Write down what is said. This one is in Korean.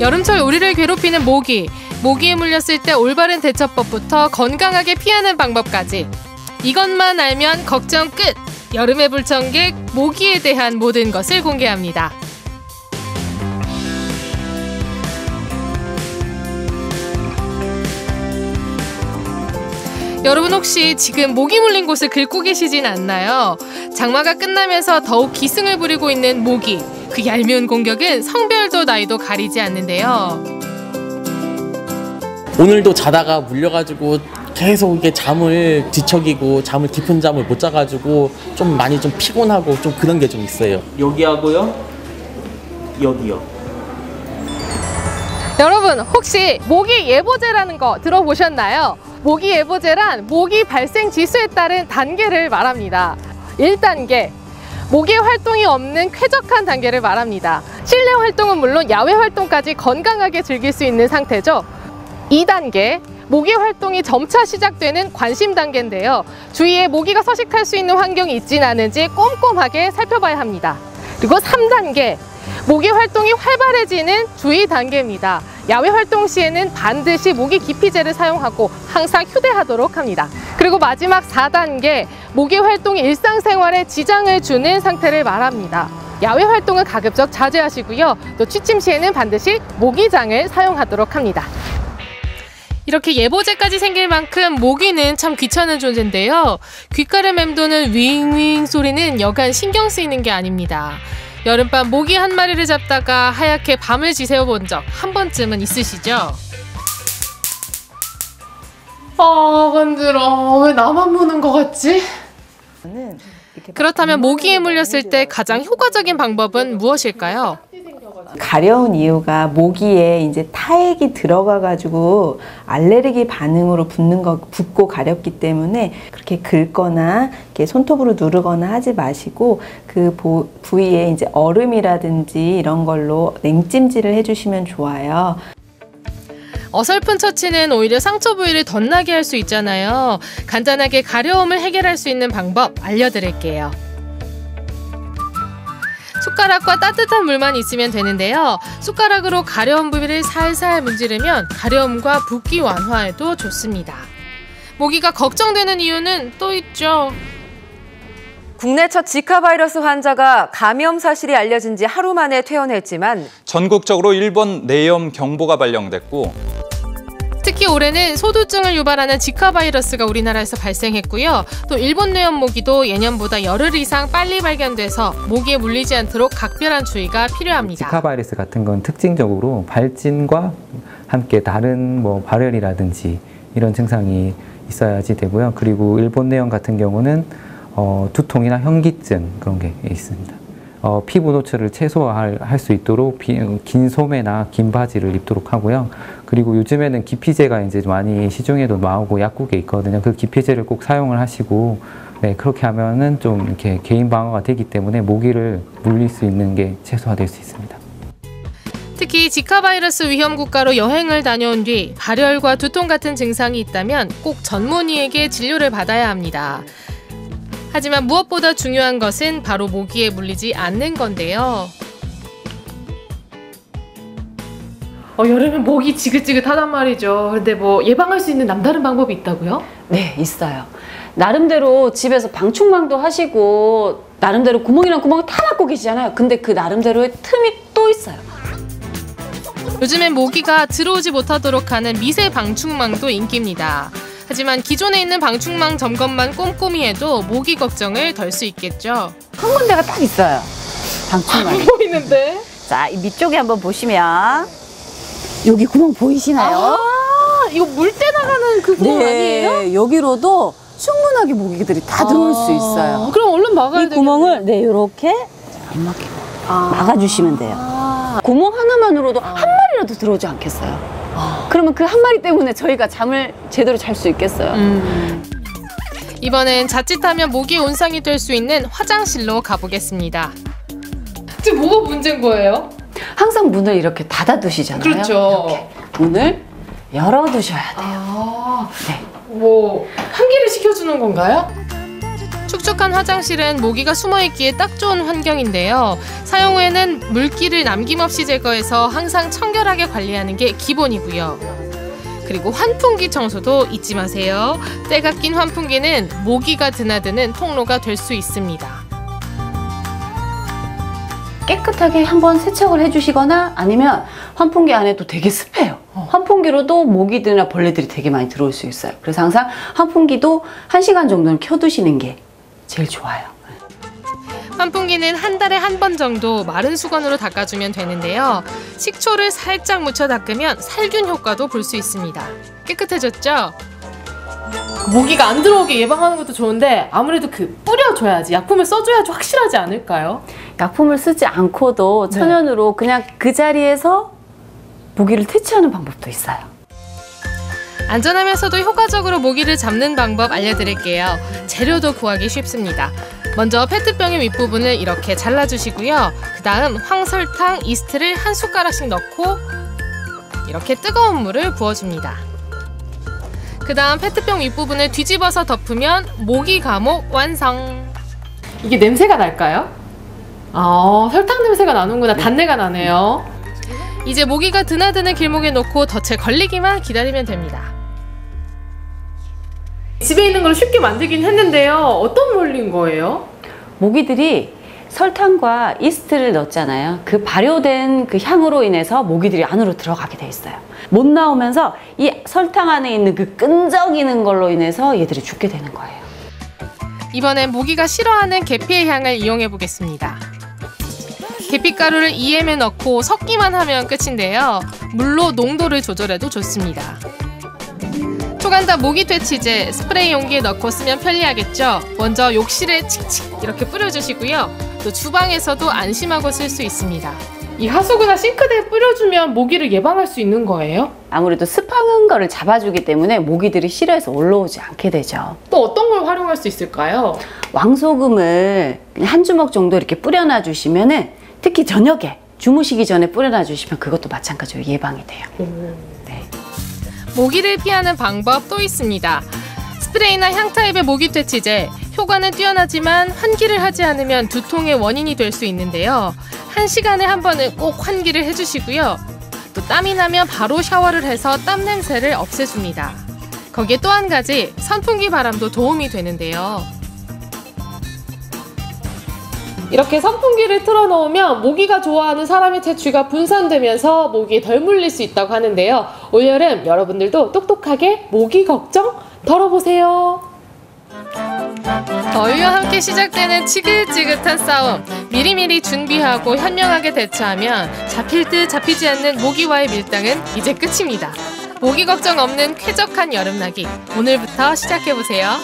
여름철 우리를 괴롭히는 모기. 모기에 물렸을 때 올바른 대처법부터 건강하게 피하는 방법까지. 이것만 알면 걱정 끝! 여름의 불청객 모기에 대한 모든 것을 공개합니다. 여러분 혹시 지금 모기 물린 곳을 긁고 계시진 않나요? 장마가 끝나면서 더욱 기승을 부리고 있는 모기. 그 얄미운 공격은 성별도 나이도 가리지 않는데요. 오늘도 자다가 물려가지고 계속 이게 잠을 뒤척이고 잠을 깊은 잠을 못 자가지고 좀 많이 좀 피곤하고 좀 그런 게 좀 있어요. 여기하고요, 여기요. 여러분 혹시 모기 예보제라는 거 들어보셨나요? 모기 예보제란 모기 발생 지수에 따른 단계를 말합니다. 1단계 모기 활동이 없는 쾌적한 단계를 말합니다. 실내 활동은 물론 야외 활동까지 건강하게 즐길 수 있는 상태죠. 2단계 모기 활동이 점차 시작되는 관심 단계인데요. 주위에 모기가 서식할 수 있는 환경이 있진 않은지 꼼꼼하게 살펴봐야 합니다. 그리고 3단계 모기 활동이 활발해지는 주의 단계입니다. 야외 활동 시에는 반드시 모기 기피제를 사용하고 항상 휴대하도록 합니다. 그리고 마지막 4단계 모기 활동이 일상생활에 지장을 주는 상태를 말합니다. 야외 활동은 가급적 자제하시고요. 또 취침 시에는 반드시 모기장을 사용하도록 합니다. 이렇게 예보제까지 생길 만큼 모기는 참 귀찮은 존재인데요. 귓가를 맴도는 윙윙 소리는 여간 신경 쓰이는 게 아닙니다. 여름밤 모기 한 마리를 잡다가 하얗게 밤을 지새워 본 적 한 번쯤은 있으시죠? 아 간들어 왜 나만 보는 것 같지? 그렇다면 모기에 물렸을 때 가장 효과적인 방법은 무엇일까요? 가려운 이유가 모기에 이제 타액이 들어가 가지고 알레르기 반응으로 붓는 거 붓고 가렵기 때문에 그렇게 긁거나 이렇게 손톱으로 누르거나 하지 마시고 그 보, 부위에 이제 얼음이라든지 이런 걸로 냉찜질을 해주시면 좋아요. 어설픈 처치는 오히려 상처 부위를 덧나게 할 수 있잖아요. 간단하게 가려움을 해결할 수 있는 방법 알려드릴게요. 숟가락과 따뜻한 물만 있으면 되는데요. 숟가락으로 가려운 부위를 살살 문지르면 가려움과 붓기 완화에도 좋습니다. 모기가 걱정되는 이유는 또 있죠. 국내 첫 지카 바이러스 환자가 감염 사실이 알려진 지 하루 만에 퇴원했지만 전국적으로 일본 내염 경보가 발령됐고 특히 올해는 소두증을 유발하는 지카 바이러스가 우리나라에서 발생했고요. 또 일본 뇌염 모기도 예년보다 열흘 이상 빨리 발견돼서 모기에 물리지 않도록 각별한 주의가 필요합니다. 지카 바이러스 같은 건 특징적으로 발진과 함께 다른 뭐 발열이라든지 이런 증상이 있어야지 되고요. 그리고 일본 뇌염 같은 경우는 어, 두통이나 현기증 그런 게 있습니다. 어, 피부 노출을 최소화할 수 있도록 비, 긴 소매나 긴 바지를 입도록 하고요. 그리고 요즘에는 기피제가 이제 많이 시중에도 나오고 약국에 있거든요. 그 기피제를 꼭 사용을 하시고 네, 그렇게 하면은 좀 이렇게 개인 방어가 되기 때문에 모기를 물릴 수 있는 게 최소화될 수 있습니다. 특히 지카 바이러스 위험 국가로 여행을 다녀온 뒤 발열과 두통 같은 증상이 있다면 꼭 전문의에게 진료를 받아야 합니다. 하지만 무엇보다 중요한 것은 바로 모기에 물리지 않는 건데요. 어, 여름엔 모기 지긋지긋하단 말이죠. 근데 뭐 예방할 수 있는 남다른 방법이 있다고요? 네, 있어요. 나름대로 집에서 방충망도 하시고 나름대로 구멍이랑 구멍을 다 막고 계시잖아요. 근데 그 나름대로의 틈이 또 있어요. 요즘엔 모기가 들어오지 못하도록 하는 미세 방충망도 인기입니다. 하지만 기존에 있는 방충망 점검만 꼼꼼히 해도 모기 걱정을 덜 수 있겠죠. 한 군데가 딱 있어요. 방충망이. 보이는데? 자, 이 밑쪽에 한번 보시면 여기 구멍 보이시나요? 아, 이거 물 때 나가는 그 구멍 아니에요? 네, 여기로도 충분하게 모기들이 다 들어올 수 있어요. 아, 그럼 얼른 막아야 이 구멍을 네 이렇게 안 막히고 막아주시면 돼요. 구멍 하나만으로도 한 마리라도 들어오지 않겠어요. 그러면 그 한 마리 때문에 저희가 잠을 제대로 잘 수 있겠어요. 이번엔 자칫하면 모기 온상이 될 수 있는 화장실로 가보겠습니다. 지금 뭐가 문제인 거예요? 항상 문을 이렇게 닫아 두시잖아요. 그렇죠. 이렇게 문을 열어 두셔야 돼요. 아, 네. 뭐 한기를 시켜주는 건가요? 축축한 화장실은 모기가 숨어있기에 딱 좋은 환경인데요. 사용 후에는 물기를 남김없이 제거해서 항상 청결하게 관리하는 게 기본이고요. 그리고 환풍기 청소도 잊지 마세요. 때가 낀 환풍기는 모기가 드나드는 통로가 될 수 있습니다. 깨끗하게 한번 세척을 해주시거나 아니면 환풍기 안에도 되게 습해요. 환풍기로도 모기들이나 벌레들이 되게 많이 들어올 수 있어요. 그래서 항상 환풍기도 1시간 정도는 켜두시는 게 제일 좋아요. 환풍기는 한 달에 한 번 정도 마른 수건으로 닦아주면 되는데요. 식초를 살짝 묻혀 닦으면 살균 효과도 볼 수 있습니다. 깨끗해졌죠? 모기가 안 들어오게 예방하는 것도 좋은데 아무래도 그 뿌려줘야지 약품을 써줘야지 확실하지 않을까요? 약품을 쓰지 않고도 네. 천연으로 그냥 그 자리에서 모기를 퇴치하는 방법도 있어요. 안전하면서도 효과적으로 모기를 잡는 방법 알려드릴게요. 재료도 구하기 쉽습니다. 먼저 페트병의 윗부분을 이렇게 잘라주시고요. 그 다음 황설탕, 이스트를 한 숟가락씩 넣고 이렇게 뜨거운 물을 부어줍니다. 그 다음 페트병 윗부분을 뒤집어서 덮으면 모기 감옥 완성! 이게 냄새가 날까요? 아, 설탕 냄새가 나는구나. 단내가 나네요. 이제 모기가 드나드는 길목에 놓고 덫에 걸리기만 기다리면 됩니다. 집에 있는 걸 쉽게 만들긴 했는데요. 어떤 원리인 거예요? 모기들이 설탕과 이스트를 넣었잖아요. 그 발효된 그 향으로 인해서 모기들이 안으로 들어가게 돼 있어요. 못 나오면서 이 설탕 안에 있는 그 끈적이는 걸로 인해서 얘들이 죽게 되는 거예요. 이번엔 모기가 싫어하는 계피의 향을 이용해 보겠습니다. 계피가루를 EM에 넣고 섞기만 하면 끝인데요. 물로 농도를 조절해도 좋습니다. 초간단 모기 퇴치제 스프레이 용기에 넣고 쓰면 편리하겠죠. 먼저 욕실에 칙칙 이렇게 뿌려주시고요. 또 주방에서도 안심하고 쓸 수 있습니다. 이 하수구나 싱크대에 뿌려주면 모기를 예방할 수 있는 거예요? 아무래도 습한 거를 잡아주기 때문에 모기들이 싫어해서 올라오지 않게 되죠. 또 어떤 걸 활용할 수 있을까요? 왕소금을 한 주먹 정도 이렇게 뿌려놔 주시면은 특히 저녁에 주무시기 전에 뿌려놔 주시면 그것도 마찬가지로 예방이 돼요. 네. 모기를 피하는 방법 또 있습니다. 스프레이나 향 타입의 모기 퇴치제. 효과는 뛰어나지만 환기를 하지 않으면 두통의 원인이 될 수 있는데요. 한 시간에 한 번은 꼭 환기를 해주시고요. 또 땀이 나면 바로 샤워를 해서 땀 냄새를 없애줍니다. 거기에 또 한 가지 선풍기 바람도 도움이 되는데요. 이렇게 선풍기를 틀어놓으면 모기가 좋아하는 사람의 채취가 분산되면서 모기에 덜 물릴 수 있다고 하는데요. 올여름 여러분들도 똑똑하게 모기 걱정 덜어보세요. 더위와 함께 시작되는 지긋지긋한 싸움. 미리미리 준비하고 현명하게 대처하면 잡힐 듯 잡히지 않는 모기와의 밀당은 이제 끝입니다. 모기 걱정 없는 쾌적한 여름나기. 오늘부터 시작해보세요.